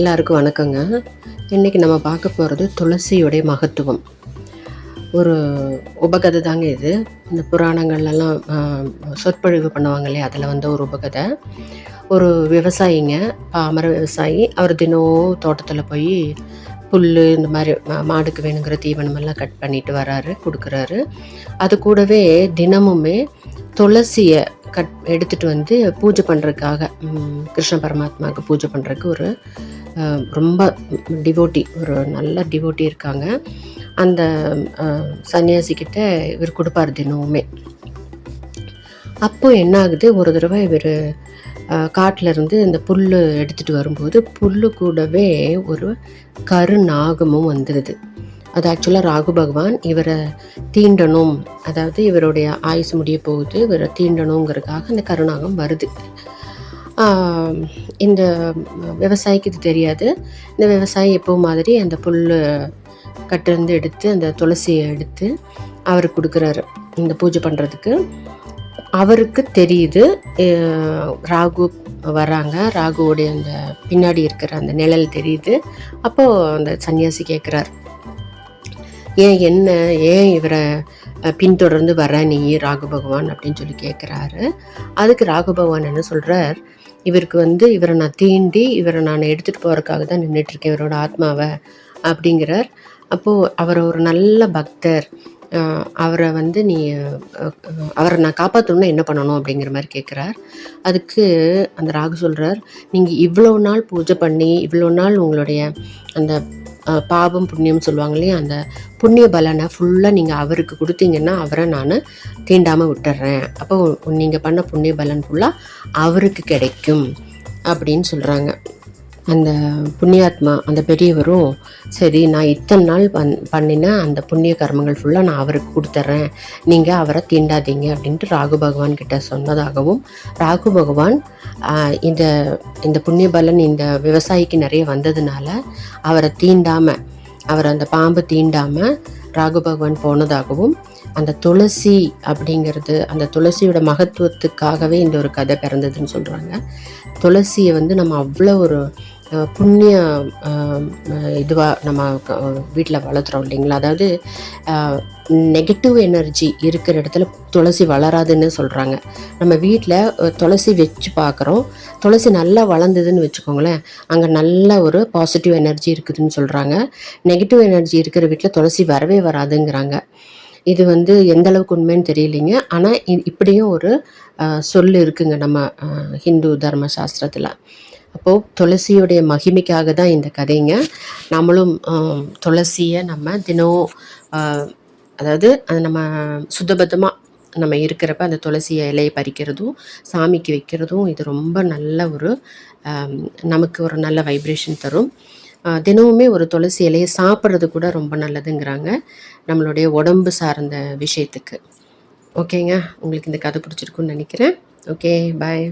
எல்லாருக்கும் வணக்கங்க. இன்றைக்கி நம்ம பார்க்க போகிறது துளசியுடைய மகத்துவம். ஒரு உபகதை தாங்க இது. இந்த புராணங்கள்லாம் சொற்பொழிவு பண்ணுவாங்க இல்லையா அதில் வந்து ஒரு உபகதை. ஒரு விவசாயிங்க பாமர விவசாயி அவர் தினமும் தோட்டத்தில் போய் புல் இந்த மாதிரி மாடுக்கு வேணுங்கிற தீவனம் எல்லாம் கட் பண்ணிட்டு வராரு கொடுக்குறாரு. அது கூடவே தினமுமே துளசியை கட் எடுத்துட்டு வந்து பூஜை பண்ணுறதுக்காக கிருஷ்ண பரமாத்மாவுக்கு பூஜை பண்ணுறதுக்கு ஒரு ரொம்ப டிவோட்டி ஒரு நல்ல டிவோட்டி இருக்காங்க. அந்த சன்னியாசிக்கிட்ட இவர் கொடுப்பார் தினமுமே. அப்போது என்ன ஆகுது ஒரு தடவை இவர் காட்டிலருந்து இந்த புல் எடுத்துகிட்டு வரும்போது புல்லு கூடவே ஒரு கருநாகமும் வந்துடுது அது ஆக்சுவலாக ராகு பகவான் இவரை தீண்டணும். அதாவது இவருடைய ஆயுசு முடிய போகுது இவரை தீண்டணுங்கிறதுக்காக அந்த கருணாகம் வருது. இந்த விவசாயிக்கு இது தெரியாது. இந்த விவசாயி எப்போ மாதிரி அந்த புல் கட்டிருந்து எடுத்து அந்த துளசியை எடுத்து அவருக்கு கொடுக்குறாரு. இந்த பூஜை பண்ணுறதுக்கு அவருக்கு தெரியுது ராகு வராங்க. ராகுவோடைய அந்த பின்னாடி இருக்கிற அந்த நிழல் தெரியுது. அப்போது அந்த சன்னியாசி கேட்குறாரு ஏன் என்ன ஏன் இவரை பின்தொடர்ந்து வர நீ ராகு பகவான் அப்படின்னு சொல்லி கேட்குறாரு அதுக்கு ராகு பகவான் என்ன சொல்கிறார் இவருக்கு வந்து இவரை நான் தீண்டி இவரை நான் எடுத்துகிட்டு போகிறதுக்காக தான் நின்றுட்டுருக்கேன் இவரோட ஆத்மாவை அப்படிங்கிறார். அப்போது அவர் ஒரு நல்ல பக்தர். அவரை வந்து நீ அவரை நான் காப்பாற்றணும்னா என்ன பண்ணணும் அப்படிங்கிற மாதிரி கேட்குறார் அதுக்கு அந்த ராகு சொல்கிறார் நீங்கள் இவ்வளோ நாள் பூஜை பண்ணி இவ்வளோ நாள் உங்களுடைய அந்த பாவம் புண்ணியம் சொல்லுவாங்க இல்லையா? அந்த புண்ணிய பலனை ஃபுல்லாக நீங்கள் அவருக்கு கொடுத்தீங்கன்னா அவரை நான் தீண்டாமல் விட்டுறேன். அப்போ நீங்கள் பண்ண புண்ணிய பலன் ஃபுல்லாக அவருக்கு கிடைக்கும் அப்படின்னு சொல்கிறாங்க அந்த புண்ணியாத்மா அந்த பெரியவரும் சரி நான் இத்தனை நாள் பண் பண்ணின அந்த புண்ணிய கர்மங்கள் ஃபுல்லாக நான் அவருக்கு கொடுத்துட்றேன் நீங்கள் அவரை தீண்டாதீங்க அப்படின்ட்டு ராகு பகவான் கிட்ட சொன்னதாகவும் ராகு பகவான் இந்த இந்த புண்ணிய பலன் இந்த விவசாயிக்கு நிறைய வந்ததுனால அவரை தீண்டாமல் அவரை அந்த பாம்பு தீண்டாமல் ராகு பகவான் போனதாகவும் அந்த துளசி அப்படிங்கிறது அந்த துளசியோட மகத்துவத்துக்காகவே இந்த ஒரு கதை பிறந்ததுன்னு சொல்கிறாங்க துளசியை வந்து நம்ம அவ்வளோ ஒரு புண்ணிய இதுவாக நம்ம வீட்டில் வளர்த்துறோம் இல்லைங்களா? அதாவது நெகட்டிவ் எனர்ஜி இருக்கிற இடத்துல துளசி வளராதுன்னு சொல்கிறாங்க நம்ம வீட்டில் துளசி வச்சு பார்க்குறோம் துளசி நல்லா வளர்ந்ததுன்னு வச்சுக்கோங்களேன் அங்கே நல்ல ஒரு பாசிட்டிவ் எனர்ஜி இருக்குதுன்னு சொல்கிறாங்க நெகட்டிவ் எனர்ஜி இருக்கிற வீட்டில் துளசி வரவே வராதுங்கிறாங்க. இது வந்து எந்த அளவுக்கு உண்மைன்னு தெரியலைங்க. ஆனால் இப்படியும் ஒரு சொல் இருக்குங்க நம்ம ஹிந்து தர்ம சாஸ்திரத்தில். அப்போது துளசியுடைய மகிமைக்காக தான் இந்த கதைங்க. நம்மளும் துளசியை நம்ம தினம் அதாவது அது நம்ம சுத்தபத்தமாக நம்ம இருக்கிறப்ப அந்த துளசி இலையை பறிக்கிறதும் சாமிக்கு வைக்கிறதும் இது ரொம்ப நல்ல ஒரு நமக்கு ஒரு நல்ல வைப்ரேஷன் தரும். தினமுமே ஒரு துளசி இலையை சாப்பிட்றது கூட ரொம்ப நல்லதுங்கிறாங்க நம்மளுடைய உடம்பு சார்ந்த விஷயத்துக்கு. ஓகேங்க? உங்களுக்கு இந்த கதை பிடிச்சிருக்குன்னு நினைக்கிறேன். Okay bye